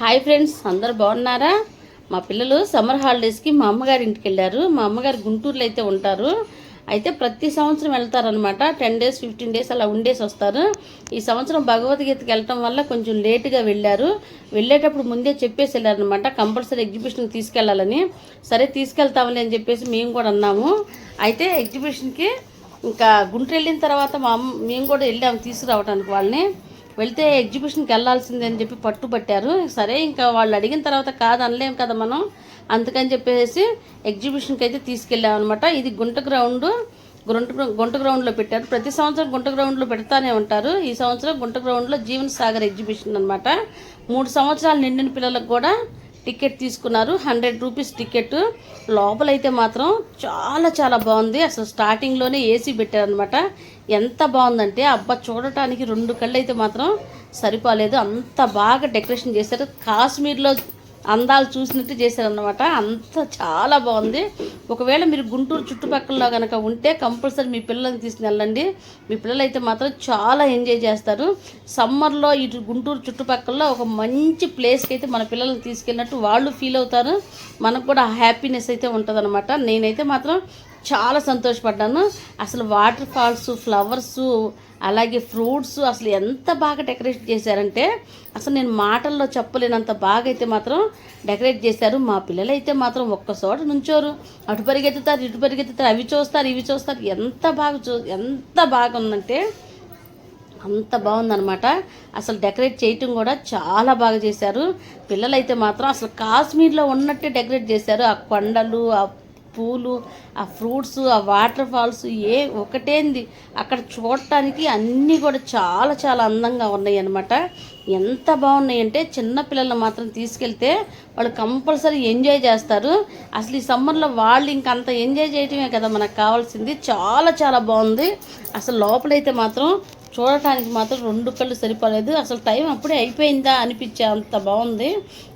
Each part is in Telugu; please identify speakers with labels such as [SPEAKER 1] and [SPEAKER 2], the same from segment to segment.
[SPEAKER 1] హాయ్ ఫ్రెండ్స్ అందరు బాగున్నారా? మా పిల్లలు సమ్మర్ హాలిడేస్కి మా అమ్మగారి ఇంటికి వెళ్ళారు. మా అమ్మగారు గుంటూరులో అయితే ఉంటారు. అయితే ప్రతి సంవత్సరం వెళ్తారనమాట టెన్ డేస్ ఫిఫ్టీన్ డేస్ అలా ఉండేసి వస్తారు. ఈ సంవత్సరం భగవద్గీతకి వెళ్ళటం వల్ల కొంచెం లేటుగా వెళ్ళారు. వెళ్ళేటప్పుడు ముందే చెప్పేసి వెళ్ళారనమాట కంపల్సరీ ఎగ్జిబిషన్కి తీసుకెళ్ళాలని. సరే తీసుకెళ్తామని అని చెప్పేసి మేము కూడా అన్నాము. అయితే ఎగ్జిబిషన్కి ఇంకా గుంటూరు వెళ్ళిన తర్వాత మా అమ్మ మేము కూడా వెళ్ళాము తీసుకురావడానికి వాళ్ళని. వెళ్తే ఎగ్జిబిషన్కి వెళ్ళాల్సిందే అని చెప్పి పట్టుబట్టారు. సరే ఇంకా వాళ్ళు అడిగిన తర్వాత కాదు అనలేం కదా మనం. అందుకని చెప్పేసి ఎగ్జిబిషన్కి అయితే తీసుకెళ్ళాం అనమాట ఇది గుంట గ్రౌండ్. గుంట గుంట గ్రౌండ్లో పెట్టారు. ప్రతి సంవత్సరం గుంట గ్రౌండ్లో పెడతానే ఉంటారు. ఈ సంవత్సరం గుంట గ్రౌండ్లో జీవన్ సాగర్ ఎగ్జిబిషన్ అనమాట మూడు సంవత్సరాలు నిండిన పిల్లలకు కూడా టికెట్ తీసుకున్నారు. Hundred rupees ticket. లోపలైతే మాత్రం చాలా చాలా బాగుంది. అసలు స్టార్టింగ్లోనే ఏసీ పెట్టారనమాట ఎంత బాగుందంటే అబ్బా చూడటానికి రెండు కళ్ళు అయితే మాత్రం సరిపోలేదు. అంత బాగా డెకరేషన్ చేశారు. కాశ్మీర్లో అందాలు చూసినట్టు చేశారనమాట అంత చాలా బాగుంది. ఒకవేళ మీరు గుంటూరు చుట్టుపక్కల కనుక ఉంటే కంపల్సరీ మీ పిల్లల్ని తీసుకుని వెళ్ళండి మీ పిల్లలు అయితే మాత్రం చాలా ఎంజాయ్ చేస్తారు. సమ్మర్లో ఇటు గుంటూరు చుట్టుపక్కల ఒక మంచి ప్లేస్కి అయితే మన పిల్లల్ని తీసుకెళ్ళినట్టు వాళ్ళు ఫీల్ అవుతారు. మనకు కూడా హ్యాపీనెస్ అయితే ఉంటుందన్నమాట. నేనైతే మాత్రం చాలా సంతోషపడ్డాను. అసలు వాటర్ ఫాల్స్ ఫ్లవర్స్ అలాగే ఫ్రూట్స్ అసలు ఎంత బాగా డెకరేట్ చేశారంటే అసలు నేను మాటల్లో చెప్పలేనంత బాగా అయితే మాత్రం డెకరేట్ చేశారు. మా పిల్లలు అయితే మాత్రం ఒక్క చోట నుంచోరు. అటు పరిగెత్తుతారు ఇటు పరిగెత్తుతారు అవి చూస్తారు ఇవి చూస్తారు. ఎంత బాగా చూ ఎంత బాగా ఉందంటే అంత బాగుందనమాట అసలు డెకరేట్ చేయటం కూడా చాలా బాగా చేశారు. పిల్లలైతే మాత్రం అసలు కాశ్మీర్లో ఉన్నట్టే డెకరేట్ చేశారు. ఆ కొండలు ఆ పూలు ఆ ఫ్రూట్స్ ఆ వాటర్ ఫాల్స్ ఏ ఒకటేంది. అక్కడ చూడటానికి అన్నీ కూడా చాలా చాలా అందంగా ఉన్నాయి అనమాట ఎంత బాగున్నాయి అంటే చిన్న పిల్లలు మాత్రం తీసుకెళ్తే వాళ్ళు కంపల్సరీ ఎంజాయ్ చేస్తారు. అసలు ఈ సమ్మర్లో వాళ్ళు ఇంకంత ఎంజాయ్ చేయటమే కదా మనకు కావాల్సింది. చాలా చాలా బాగుంది. అసలు లోపలైతే మాత్రం చూడటానికి మాత్రం రెండు కళ్ళు సరిపోలేదు. అసలు టైం అప్పుడే అయిపోయిందా అనిపించే అంత బాగుంది.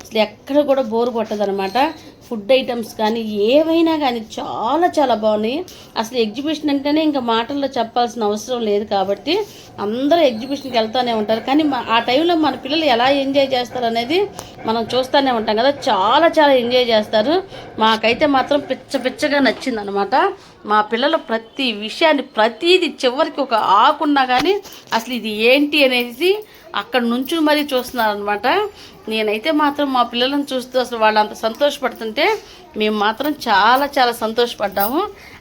[SPEAKER 1] అసలు ఎక్కడ కూడా బోరు కొట్టదనమాట ఫుడ్ ఐటమ్స్ కానీ ఏవైనా కానీ చాలా చాలా బాగున్నాయి. అసలు ఎగ్జిబిషన్ అంటేనే ఇంకా మాటల్లో చెప్పాల్సిన అవసరం లేదు కాబట్టి అందరూ ఎగ్జిబిషన్కి వెళ్తూనే ఉంటారు. కానీ మా- ఆ టైంలో మన పిల్లలు ఎలా ఎంజాయ్ చేస్తారు అనేది మనం చూస్తూనే ఉంటాం కదా. చాలా చాలా ఎంజాయ్ చేస్తారు. మాకైతే మాత్రం పిచ్చ పిచ్చగా నచ్చిందనమాట. మా పిల్లల ప్రతి విషయాన్ని ప్రతిదీ చివరికి ఒక ఆకున్నా కానీ అసలు ఇది ఏంటి అనేది అక్కడ నుంచి మరీ చూస్తున్నారనమాట నేనైతే మాత్రం మా పిల్లలను చూస్తూ అసలు వాళ్ళు అంత సంతోషపడుతుంటే మేము మాత్రం చాలా చాలా సంతోషపడ్డాము.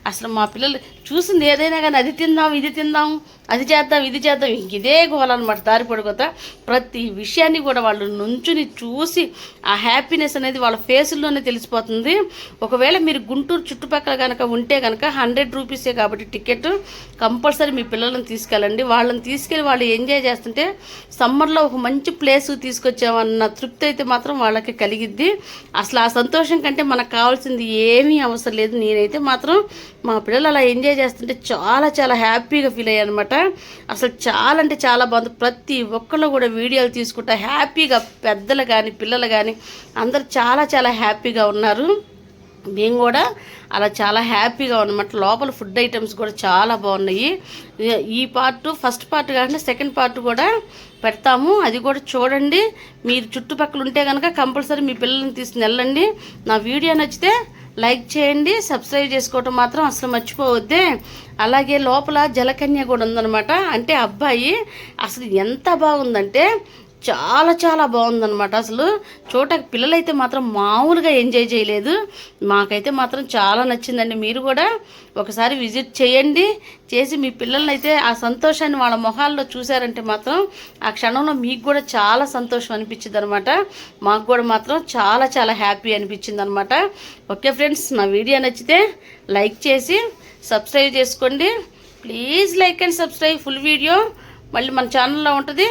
[SPEAKER 1] అసలు మా పిల్లలు చూసింది ఏదైనా కానీ అది తిందాం ఇది తిందాం అది చేద్దాం ఇది చేద్దాం ఇంక ఇదే గోలన్నమాట దారి పడిపోతా ప్రతి విషయాన్ని కూడా వాళ్ళు నుంచుని చూసి ఆ హ్యాపీనెస్ అనేది వాళ్ళ ఫేసుల్లోనే తెలిసిపోతుంది. ఒకవేళ మీరు గుంటూరు చుట్టుపక్కల కనుక ఉంటే కనుక హండ్రెడ్ రూపీసే కాబట్టి టికెట్ కంపల్సరీ మీ పిల్లలను తీసుకెళ్ళండి. వాళ్ళని తీసుకెళ్ళి వాళ్ళు ఎంజాయ్ చేస్తుంటే సమ్మర్లో ఒక మంచి ప్లేస్ తీసుకొచ్చామన్న తృప్తి అయితే మాత్రం వాళ్ళకి కలిగిద్ది. అసలు ఆ సంతోషం కంటే మనకు కావాల్సింది ఏమీ అవసరం లేదు. నేనైతే మాత్రం మా పిల్లలు అలా ఎంజాయ్ చేస్తుంటే చాలా చాలా హ్యాపీగా ఫీల్ అయ్యాయి అనమాట అసలు చాలా అంటే చాలా బాగుంది. ప్రతి ఒక్కళ్ళు కూడా వీడియోలు తీసుకుంటా హ్యాపీగా పెద్దలు కానీ పిల్లలు కానీ అందరు చాలా చాలా హ్యాపీగా ఉన్నారు. మేము కూడా అలా చాలా హ్యాపీగా ఉన్నమాట లోపల ఫుడ్ ఐటమ్స్ కూడా చాలా బాగున్నాయి. ఈ పార్ట్ ఫస్ట్ పార్ట్ కాకుండా సెకండ్ పార్ట్ కూడా పెడతాము. అది కూడా చూడండి. మీరు చుట్టుపక్కల ఉంటే కనుక కంపల్సరీ మీ పిల్లల్ని తీసుకుని వెళ్ళండి. నా వీడియో నచ్చితే లైక్ చేయండి సబ్స్క్రైబ్ చేసుకోవటం మాత్రం అసలు మర్చిపోవద్దే. అలాగే లోపల జలకన్య కూడా ఉందన్నమాట. అంటే అబ్బాయి అసలు ఎంత బాగుందంటే చాలా చాలా బాగుందన్నమాట. అసలు చూడటానికి పిల్లలైతే మాత్రం మామూలుగా ఎంజాయ్ చేయలేదు. మాకైతే మాత్రం చాలా నచ్చిందండి. మీరు కూడా ఒకసారి విజిట్ చేయండి. చేసి మీ పిల్లల్ని అయితే ఆ సంతోషాన్ని వాళ్ళ మొహాల్లో చూశారంటే మాత్రం ఆ క్షణంలో మీకు కూడా చాలా సంతోషం అనిపించింది అనమాట మాకు కూడా మాత్రం చాలా చాలా హ్యాపీ అనిపించింది అనమాట ఓకే ఫ్రెండ్స్ నా వీడియో నచ్చితే లైక్ చేసి సబ్స్క్రైబ్ చేసుకోండి. Please like and subscribe. Full video. మళ్ళీ మన ఛానల్లో ఉంటుంది.